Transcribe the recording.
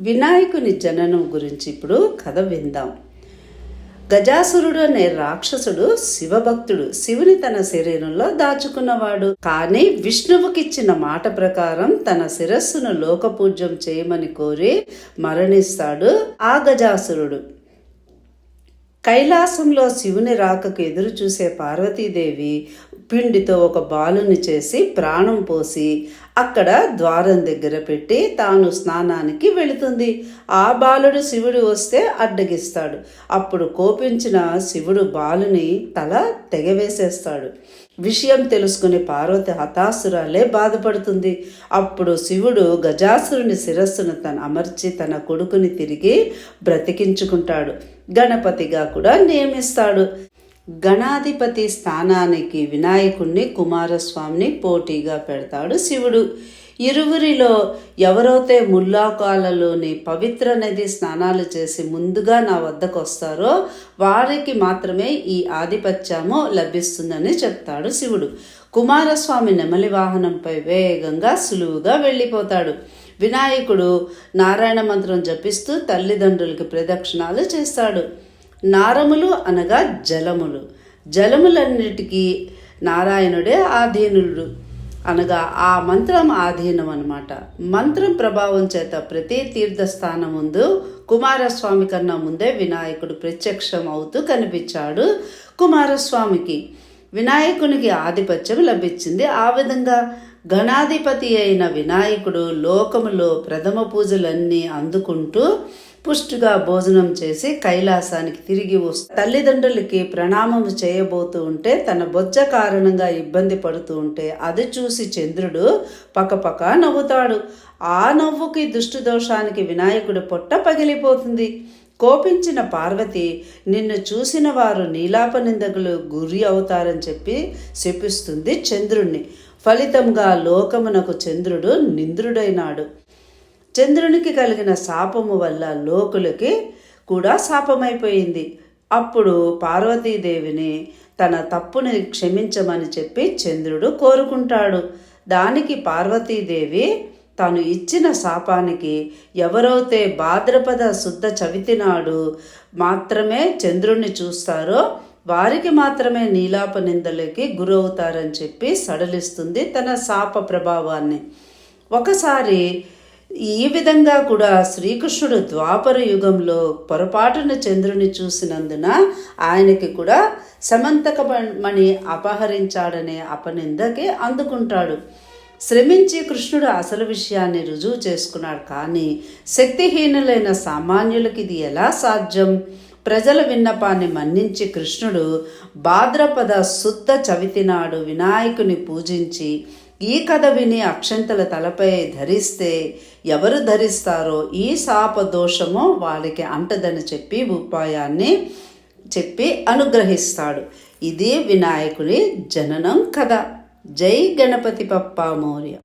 వినాయకుని జననం గురించి ఇప్పుడు కథ విందాం. గజాసురుడు అనే రాక్షసుడు శివభక్తుడు. శివుని తన శరీరంలో దాచుకున్నవాడు. కానీ విష్ణువుకిచ్చిన మాట ప్రకారం తన శిరస్సును లోకపూజ్యం చేయమని కోరి మరణిస్తాడు ఆ గజాసురుడు. కైలాసంలో శివుని రాకకు ఎదురు చూసే పార్వతీదేవి పిండితో ఒక బాలుని చేసి ప్రాణం పోసి అక్కడ ద్వారం దగ్గర పెట్టి తాను స్నానానికి వెళుతుంది. ఆ బాలుడు శివుడు వస్తే అడ్డగిస్తాడు. అప్పుడు కోపించిన శివుడు బాలుని తల తెగవేసేస్తాడు. విషయం తెలుసుకుని పార్వతి హతాసురాలే బాధపడుతుంది. అప్పుడు శివుడు గజాసురుని శిరస్సును తను అమర్చి తన కొడుకుని తిరిగి బ్రతికించుకుంటాడు. గణపతిగా కూడా నియమిస్తాడు. గణాధిపతి స్థానానికి వినాయకుణ్ణి కుమారస్వామిని పోటీగా పెడతాడు శివుడు. ఇరువురిలో ఎవరైతే ముల్లాకాలలోని పవిత్ర నది స్నానాలు చేసి ముందుగా నా వద్దకు వస్తారో వారికి మాత్రమే ఈ ఆధిపత్యము లభిస్తుందని చెప్తాడు శివుడు. కుమారస్వామి నెమలి వాహనంపై వేగంగా సులువుగా వెళ్ళిపోతాడు. వినాయకుడు నారాయణ మంత్రం జపిస్తూ తల్లిదండ్రులకి ప్రదక్షిణాలు చేస్తాడు. నారములు అనగా జలములు. జలములన్నిటికీ నారాయణుడే ఆధీనుడు. అనగా ఆ మంత్రం ఆధీనం అనమాట మంత్రం ప్రభావం చేత ప్రతి తీర్థస్థానం ముందు కుమారస్వామి కన్నా ముందే వినాయకుడు ప్రత్యక్షం అవుతూ కనిపించాడు కుమారస్వామికి. వినాయకునికి ఆధిపత్యం లభించింది ఆ విధంగా. గణాధిపతి అయిన వినాయకుడు లోకములో ప్రథమ పూజలన్నీ అందుకుంటూ పుష్టిగా భోజనం చేసి కైలాసానికి తిరిగి వస్తూ తల్లిదండ్రులకి ప్రణామము చేయబోతూ ఉంటే తన బొజ్జ కారణంగా ఇబ్బంది పడుతూ ఉంటే అది చూసి చంద్రుడు పక్కపక్క నవ్వుతాడు. ఆ నవ్వుకి దుష్టు వినాయకుడు పొట్ట పగిలిపోతుంది. కోపించిన పార్వతి నిన్ను చూసిన వారు నీలాపనిందకులు గురి అవుతారని చెప్పి శపిస్తుంది చంద్రుణ్ణి. ఫలితంగా లోకమునకు చంద్రుడు నింద్రుడైనాడు. చంద్రునికి కలిగిన శాపము వల్ల లోకులకి కూడా శాపమైపోయింది. అప్పుడు పార్వతీదేవిని తన తప్పుని క్షమించమని చెప్పి చంద్రుడు కోరుకుంటాడు. దానికి పార్వతీదేవి తాను ఇచ్చిన శాపానికి ఎవరైతే భాద్రపద శుద్ధ చవితి నాడు మాత్రమే చంద్రుణ్ణి చూస్తారో వారికి మాత్రమే నీలాప నిందలకి గురవుతారని చెప్పి సడలిస్తుంది తన శాప ప్రభావాన్ని. ఒకసారి ఈ విధంగా కూడా శ్రీకృష్ణుడు ద్వాపర యుగంలో పొరపాటున చంద్రుని చూసినందున ఆయనకి కూడా సమంతకమణి అపహరించాడనే అపనిందకి అందుకుంటాడు. శ్రమించి కృష్ణుడు అసలు విషయాన్ని రుజువు చేసుకున్నాడు కానీ శక్తిహీనులైన సామాన్యులకి ఇది ఎలా సాధ్యం? ప్రజల విన్నపాన్ని మన్నించి కృష్ణుడు భాద్రపద శుద్ధ చవితి నాడు వినాయకుని పూజించి ఈ కథ విని అక్షంతల తలపై ధరిస్తే ఎవరు ధరిస్తారో ఈ శాప దోషమో వాళ్ళకి అంటదని చెప్పి ఉపాయాన్ని చెప్పి అనుగ్రహిస్తాడు. ఇది వినాయకుడి జననం కథ. జై గణపతి పప్ప మౌర్య.